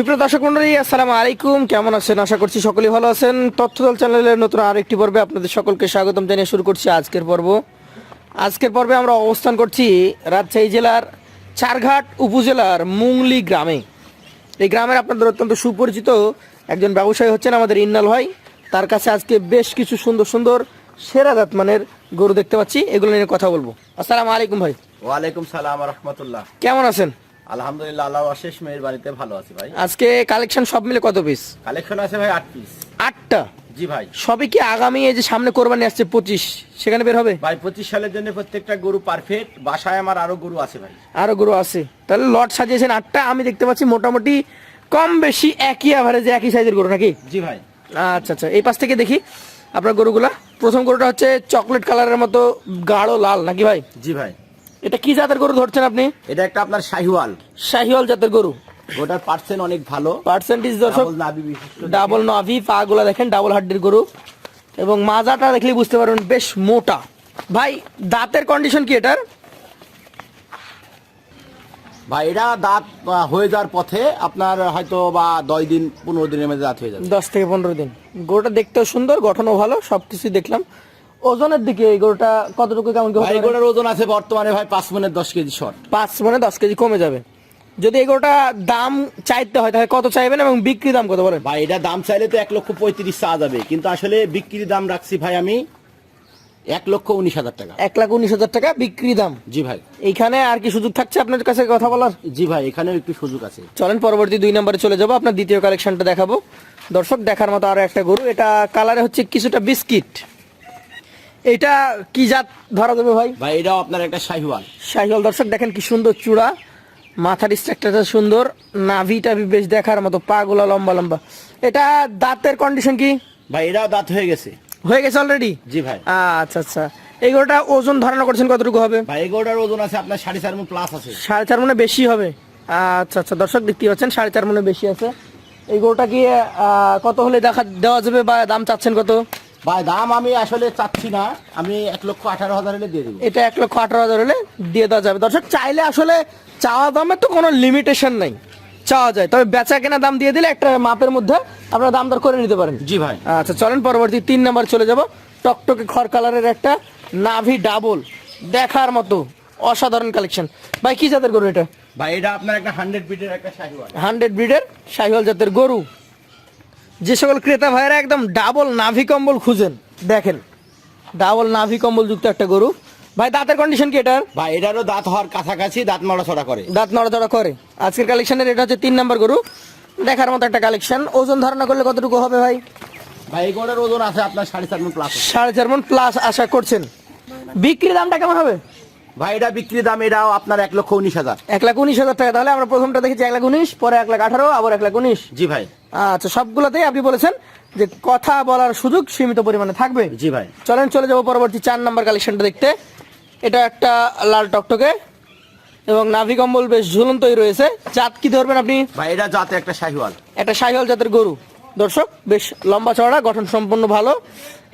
সুপ্রিয় দর্শক মন্ডলী আসসালামু আলাইকুম। কেমন আছেন? আশা করছি সকলেই ভালো আছেন। তথ্যদল চ্যানেলের নতুন আরেকটি পর্বে আপনাদের সকলকে স্বাগতম জানিয়ে শুরু করছি আজকের পর্ব। আজকের পর্বে আমরা অবস্থান করছি রাজশাহী জেলার চারঘাট উপজেলার মুংলি গ্রামে। এই গ্রামের আপনাদের অত্যন্ত সুপরিচিত একজন ব্যবসায়ী হচ্ছেন আমাদের ইন্নাল ভাই। তার কাছে আজকে বেশ কিছু সুন্দর সুন্দর সেরা জাত মানের গরু দেখতে পাচ্ছি। এগুলো নিয়ে কথা বলব। আসসালামু আলাইকুম ভাই। ওয়ালাইকুম সালাম রহমতুল্লাহ। কেমন আছেন? আলহামদুলিল্লাহ আল্লাহ অশেষ মেয়ের বাড়িতে ভালো আছি ভাই। আজকে কালেকশন সব মিলে কত পিস কালেকশন আছে ভাই আট পিস আটটা? জি ভাই। সবই কি আগামী এই যে সামনে কোরবানি আসছে পঁচিশ সেখানে বের হবে? ভাই পঁচিশ সালের জন্য প্রত্যেকটা গরু পারফেক্ট বাসায় আমার আরও গরু আছে ভাই। আরও গরু আছে। তাহলে লট সাজিয়েছেন আটটা আমি দেখতে পাচ্ছি মোটামুটি কম বেশি একই অ্যাভারেজে একই সাইজের গরু নাকি? জি ভাই। আচ্ছা আচ্ছা এই পাশ থেকে দেখি আপনার গরুগুলা। প্রথম গরুটা হচ্ছে চকলেট কালারের মতো গাঢ় লাল নাকি ভাই? জি ভাই। এটা কি জাতের গরু ধরছেন আপনি? এটা একটা আপনার শাহিওয়াল। শাহিওয়াল জাতের গরু। ওটার পার্সেন্ট অনেক ভালো। পার্সেন্টেজ দর্শক ডাবল নাভি পা গুলা দেখেন ডাবল হাড্ডির গরু। এবং মাজাটা দেখলে বুঝতে পারবেন বেশ মোটা। ভাই দাঁতের কন্ডিশন কি এটার? ভাই এটা দাঁত হয়ে যাওয়ার পথে আপনার হয়তো বা দশ দিন পনেরো দিনের মধ্যে দাঁত হয়ে যাবে। দশ থেকে পনেরো দিন। গরুটা দেখতেও সুন্দর গঠনও ভালো সবকিছু দেখলাম। ওজনের দিকে এই গরুটা কতটুকু কেমন ভাই পারে? ওজন আছে বর্তমানে ভাই পাঁচ মনের দশ কেজি শর্ট। পাঁচ মানে দশ কেজি কমে যাবে। যদি এই গরুটা দাম চাইতে হয় তাহলে কত চাইবেন এবং বিক্রি দাম কত বলেন? ভাই এটা দাম চাইলে তো এক লক্ষ পঁয়ত্রিশ চাওয়া যাবে। কিন্তু আসলে বিক্রির দাম রাখছি ভাই আমি এক লক্ষ উনিশ হাজার টাকা। এক লাখ উনিশ হাজার টাকা বিক্রি দাম। জি ভাই। এইখানে আর কি সুযোগ থাকছে আপনার কাছে কথা বলার? জি ভাই এখানেও একটু সুযোগ আছে। চলেন পরবর্তী দুই নম্বরে চলে যাব। আপনার দ্বিতীয় কালেকশনটা দেখাবো। দর্শক দেখার মতো আরও একটা গরু। এটা কালারে হচ্ছে কিছুটা বিস্কিট। এটা কি জাত ধরা যাবে ভাই? ভাই এটাও আপনার একটা শাহিওয়াল। শাহিওয়াল দর্শক দেখেন কি সুন্দর চূড়া। মাথার স্ট্রাকচারটা সুন্দর। নাভি টাভি বেশ দেখার মতো পা গুলা লম্বা লম্বা। এটা দাঁতের কন্ডিশন কি? ভাই এটাও দাঁত হয়ে গেছে। হয়ে গেছে অলরেডি জি ভাই। আচ্ছা আচ্ছা। এই গরুটা ওজন ধারণা করছেন কতটুকু হবে? ভাই এগোটার ওজন আছে আপনার সাড়ে চার মন প্লাস আছে। সাড়ে চার মনে বেশি হবে। আচ্ছা আচ্ছা দর্শক দেখতে পাচ্ছেন সাড়ে চার মনে বেশি আছে। এই গরুটা কি কত হলে দেখা দেওয়া যাবে বা দাম চাচ্ছেন কত? ভাই দাম আমি আসলে চাচ্ছি না। আমি এক লক্ষ আঠারো হাজার হলে দিয়ে দেবো। এটা এক লক্ষ আঠারো হাজার হলে দিয়ে দেওয়া যাবে। দর্শক চাইলে আসলে চাওয়া দামে তো কোনো লিমিটেশন নাই। চাওয়া যায়। তবে বেচা কেনা দাম দিয়ে দিলে একটা মাপের মধ্যে আপনারা দাম দর করে নিতে পারেন। জি ভাই। আচ্ছা চলেন পরবর্তী তিন নাম্বার চলে যাব। টকটকে খড় কালারের একটা নাভি ডাবল। দেখার মতো অসাধারণ কালেকশন ভাই কি জাতের গরু এটা? ভাই এটা আপনার একটা হান্ড্রেড বিটের একটা শাহিওয়াল। হান্ড্রেড ব্রিডের শাহিওয়াল জাতের গরু। যে সকল ক্রেতা ভাইয়েরা একদম ডাবল নাভি কম্বল খুঁজেন দেখেন ডাবল নাভি কম্বল যুক্ত একটা গরু। ভাই দাঁতের কন্ডিশন কি এটার? ভাই এটারও দাঁত হওয়ার কাছাকাছি দাঁত নড়াচড়া করে। দাঁত নড়াচড়া করে। আজকের কালেকশনের এটা হচ্ছে তিন নম্বর গরু। দেখার মতো একটা কালেকশন ওজন ধারণা করলে কতটুকু হবে ভাই? ভাই এগোটার ওজন আছে আপনার সাড়ে চার মন প্লাস সাড়ে চার মন প্লাস আশা করছেন। বিক্রি দামটা কেমন হবে? ভাই এটা বিক্রি দাম এটাও আপনার এক লক্ষ উনিশ হাজার। এক লাখ উনিশ হাজার টাকা। তাহলে আমরা প্রথমটা দেখেছি এক লাখ উনিশ পরে এক লাখ আঠারো আবার এক লাখ উনিশ। জি ভাই। আচ্ছা সবগুলোতেই আপনি বলেছেন যে কথা বলার সুযোগ সীমিত পরিমাণে থাকবে। জি ভাই। চলেন চলে যাব পরবর্তী চার নাম্বার কালেকশনটা দেখতে। এটা একটা লাল টকটকে এবং নাভি কম্বল বেশ ঝুলন্তই রয়েছে। জাত কি ধরবেন আপনি? ভাই এটা জাতে একটা শাহিওয়াল। একটা শাহিওয়াল জাতের গরু। দর্শক বেশ লম্বা চড়া গঠন সম্পূর্ণ ভালো।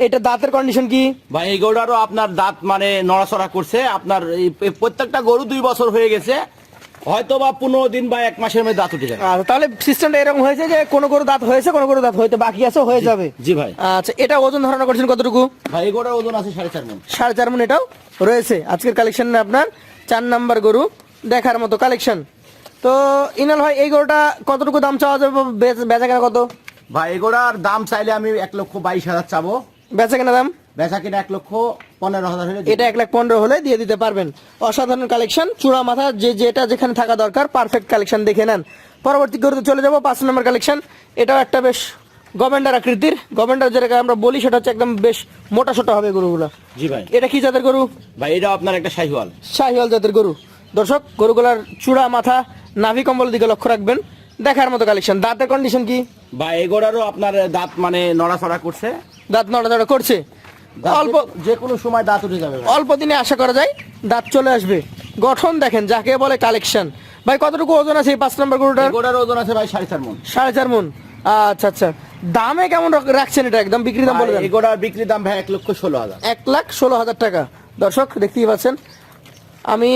এটা দাঁতের কন্ডিশন কি? ভাই এই গরুটারও আপনার দাঁত মানে নড়াচড়া করছে। আপনার এই প্রত্যেকটা গরু দুই বছর হয়ে গেছে। হয়তো বা পনেরো দিন বা এক মাসের মধ্যে দাঁত উঠে যাবে। আচ্ছা, তাহলে সিস্টেমটা এরকম হয়েছে যে কোনো গরু দাঁত হয়েছে কোনো গরু দাঁত হয়তো বাকি আছে হয়ে যাবে। জি ভাই। আচ্ছা এটা ওজন ধারণা করছেন কতটুকু? ভাই এই গরুটার ওজন আছে সাড়ে চার মন। সাড়ে চার মন এটাও রয়েছে। আজকের কালেকশনে আপনার চার নাম্বার গরু দেখার মতো কালেকশন তো ইনাল ভাই এই গরুটা কতটুকু দাম চাওয়া যাবে? বেচা কেনা কত? ভাই এগোটার দাম চাইলে আমি এক লক্ষ বাইশ হাজার চাবো। বেচা কেনা দাম? বেচা কিনা এক লক্ষ পনেরো হাজার হলে এটা এক লাখ পনেরো হলে দিয়ে দিতে পারবেন। অসাধারণ কালেকশন চূড়া মাথা যে যেটা যেখানে থাকা দরকার পারফেক্ট কালেকশন দেখে নেন। পরবর্তী গরুতে চলে যাব পাঁচ নম্বর কালেকশন এটাও একটা বেশ গভেন্ডার আকৃতির। গভেন্ডার যেটাকে আমরা বলি সেটা হচ্ছে একদম বেশ মোটা সোটা হবে গরুগুলো। জি ভাই। এটা কি জাতের গরু? ভাই এটা আপনার একটা শাহিওয়াল। শাহিওয়াল জাতের গরু। দর্শক গরুগুলার চূড়া মাথা নাভি কম্বল দিকে লক্ষ্য রাখবেন। দেখার মতো কালেকশন দাঁতের কন্ডিশন কি? বা এগোটারও আপনার দাঁত মানে নড়াচড়া করছে। দাঁত নড়াচড়া করছে। অল্প যে কোনো সময় দাঁত উঠে যাবে অল্প দিনে আশা করা যায় দাঁত চলে আসবে। গঠন দেখেন যাকে বলে কালেকশন ভাই কতটুকু ওজন আছে এই পাঁচ নম্বর গরুটার? এগোটার ওজন আছে ভাই সাড়ে চার মন। সাড়ে চার মন। আচ্ছা আচ্ছা। দামে কেমন রাখ- রাখছেন এটা? একদম বিক্রি দাম বলে দেন। এগোটার বিক্রি দাম ভাই এক লক্ষ ষোলো হাজার। এক লাখ ষোলো হাজার টাকা। দর্শক দেখতেই পাচ্ছেন। আমি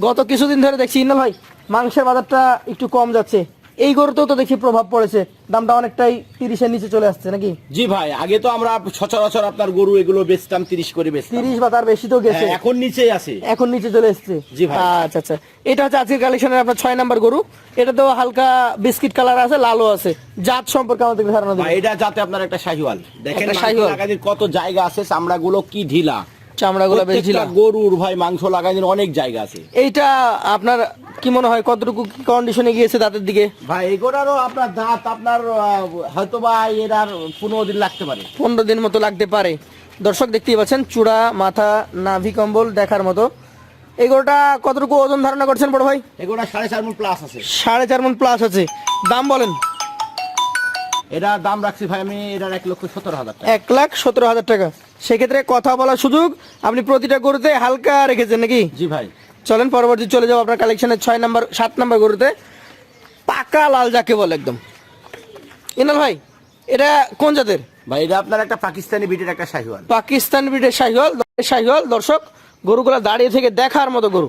গত কিছুদিন ধরে দেখছি ইন্না ভাই মাংসের বাজারটা একটু কম যাচ্ছে। এই গরুতেও তো দেখি প্রভাব পড়েছে। দামটা অনেকটাই তিরিশের নিচে চলে আসছে নাকি? জি ভাই আগে তো আমরা সচরাচর আপনার গরু এগুলো বেচতাম তিরিশ করে বেচতাম। তিরিশ বা তার বেশি তো গেছে। হ্যাঁ, এখন নিচেই আছে। এখন নিচে চলে এসছে। জি ভাই। আচ্ছা আচ্ছা। এটা হচ্ছে আজকের কালেকশনের আপনার ছয় নাম্বার গরু। এটা তো হালকা বিস্কিট কালার আছে লালও আছে। জাত সম্পর্কে আমাদের ধারণা এটা যাতে আপনার একটা শাহিওয়াল। দেখেন শাহিওয়াল। কত জায়গা আছে চামড়া গুলো কি ঢিলা। চামড়াগুলো বেশ গরুর ভাই মাংস লাগানোর অনেক জায়গা আছে। এইটা আপনার কি মনে হয় কতটুকু কন্ডিশনে গিয়েছে দাঁতের দিকে? ভাই এগুলোরও আপনার দাঁত আপনার হয়তো বা এরার পনেরো দিন লাগতে পারে। পনেরো দিন মতো লাগতে পারে। দর্শক দেখতেই পাচ্ছেন চূড়া মাথা নাভি কম্বল দেখার মতো। এগুলোটা কতটুকু ওজন ধারণা করছেন বড় ভাই? এগুলো সাড়ে চার মন প্লাস আছে। সাড়ে চার মন প্লাস আছে। দাম বলেন। এটা দাম রাখছি ভাই আমি এটার এক লক্ষ সতেরো হাজার টাকা। এক লাখ সতেরো হাজার টাকা। সেক্ষেত্রে কথা বলার সুযোগ আপনি প্রতিটা গরুতে হালকা রেখেছেন নাকি? জি ভাই। চলেন পরবর্তী চলে যাব আপনার কালেকশনের ছয় নাম্বার সাত নাম্বার গরুতে। পাকা লাল যাকে বলে একদম। ইনাল ভাই এটা কোন জাতের? ভাই এটা আপনার একটা পাকিস্তানি বিটের একটা শাহিওয়াল। পাকিস্তান ব্রিডের শাহিওয়াল শাহিওয়াল দর্শক গরুগুলো দাঁড়িয়ে থেকে দেখার মতো গরু।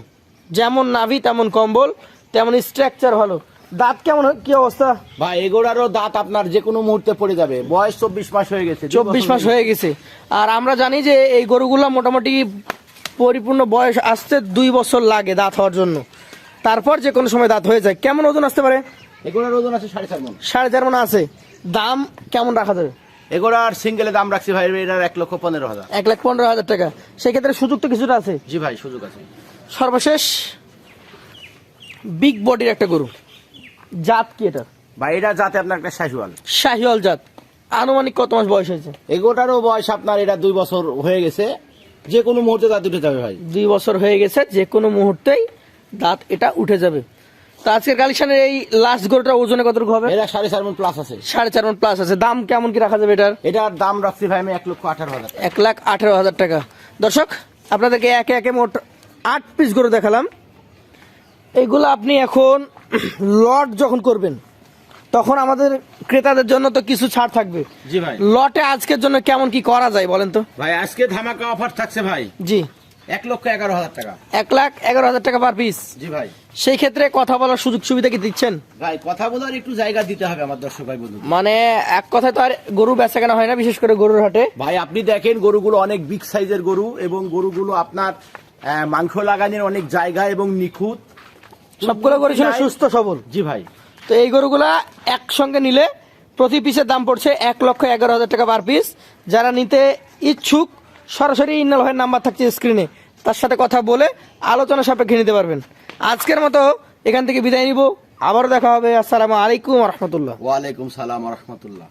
যেমন নাভি তেমন কম্বল তেমন স্ট্রাকচার ভালো। দাঁত কেমন কি অবস্থা? ভাই এগুলারও দাঁত আপনার যে কোনো মুহূর্তে পড়ে যাবে। বয়স চব্বিশ মাস হয়ে গেছে চব্বিশ মাস হয়ে গেছে। আর আমরা জানি যে এই গরুগুলো মোটামুটি পরিপূর্ণ বয়স আসতে দুই বছর লাগে দাঁত হওয়ার জন্য। তারপর যে কোনো সময় দাঁত হয়ে যায়। কেমন ওজন আসতে পারে? এগোড়ার ওজন আছে সাড়ে চার মন সাড়ে চার মন আছে। দাম কেমন রাখা যাবে? এগুলার সিঙ্গেলে দাম রাখছি ভাই এটার এক লক্ষ পনেরো হাজার। এক লাখ পনেরো হাজার টাকা। সেক্ষেত্রে সুযোগ তো কিছুটা আছে। জি ভাই সুযোগ আছে। সর্বশেষ বিগ বডির একটা গরু। জাত কি এটা? ভাই এটা যাতে আপনার একটা শাহিওয়াল। শাহিওয়াল জাত। আনুমানিক কত মাস বয়স হয়েছে? এগোটারও বয়স আপনার এটা দুই বছর হয়ে গেছে। যে কোনো মুহূর্তে দাঁত উঠে যাবে ভাই। দুই বছর হয়ে গেছে যে কোনো মুহূর্তেই দাঁত এটা উঠে যাবে। তো আজকের কালেকশনের এই লাস্ট গরুটার ওজনে কতটুকু হবে? এটা সাড়ে চার মন প্লাস আছে। সাড়ে চার মন প্লাস আছে। দাম কেমন কি রাখা যাবে এটার? এটার দাম রাখছি ভাই আমি এক লক্ষ আঠারো হাজার এক লাখ আঠেরো হাজার টাকা। দর্শক আপনাদেরকে একে একে মোট আট পিস গরু দেখালাম। এইগুলো আপনি এখন লট যখন করবেন তখন আমাদের ক্রেতাদের জন্য তো কিছু ছাড় থাকবে। জি ভাই। লটে আজকের জন্য কেমন কি করা যায় বলেন তো? ভাই আজকে ধামাকা অফার থাকছে ভাই। জি। এক লক্ষ এগারো হাজার টাকা। এক লাখ এগারো হাজার টাকা পার পিস জি ভাই। সেই ক্ষেত্রে কথা বলার সুযোগ সুবিধা কি দিচ্ছেন? ভাই কথা বলার একটু জায়গা দিতে হবে আমার দর্শক ভাই বন্ধু মানে এক কথায় তো আর গরু বেচা কেনা হয় না বিশেষ করে গরুর হাটে। ভাই আপনি দেখেন গরুগুলো অনেক বিগ সাইজের গরু এবং গরুগুলো আপনার মাংস লাগানোর অনেক জায়গা এবং নিখুঁত। সবগুলো গরু ছিল সুস্থ সবল। জি ভাই। তো এই গরুগুলা একসঙ্গে নিলে প্রতি পিসের দাম পড়ছে এক লক্ষ এগারো হাজার টাকা পার পিস। যারা নিতে ইচ্ছুক সরাসরি ইন্নাল ভাইয়ের নাম্বার থাকছে স্ক্রিনে তার সাথে কথা বলে আলোচনা সাপেক্ষে নিতে পারবেন। আজকের মতো এখান থেকে বিদায় নিব। আবারও দেখা হবে। আসসালামু আলাইকুম রহমতুল্লাহ। ওয়ালাইকুম সালাম রহমতুল্লাহ।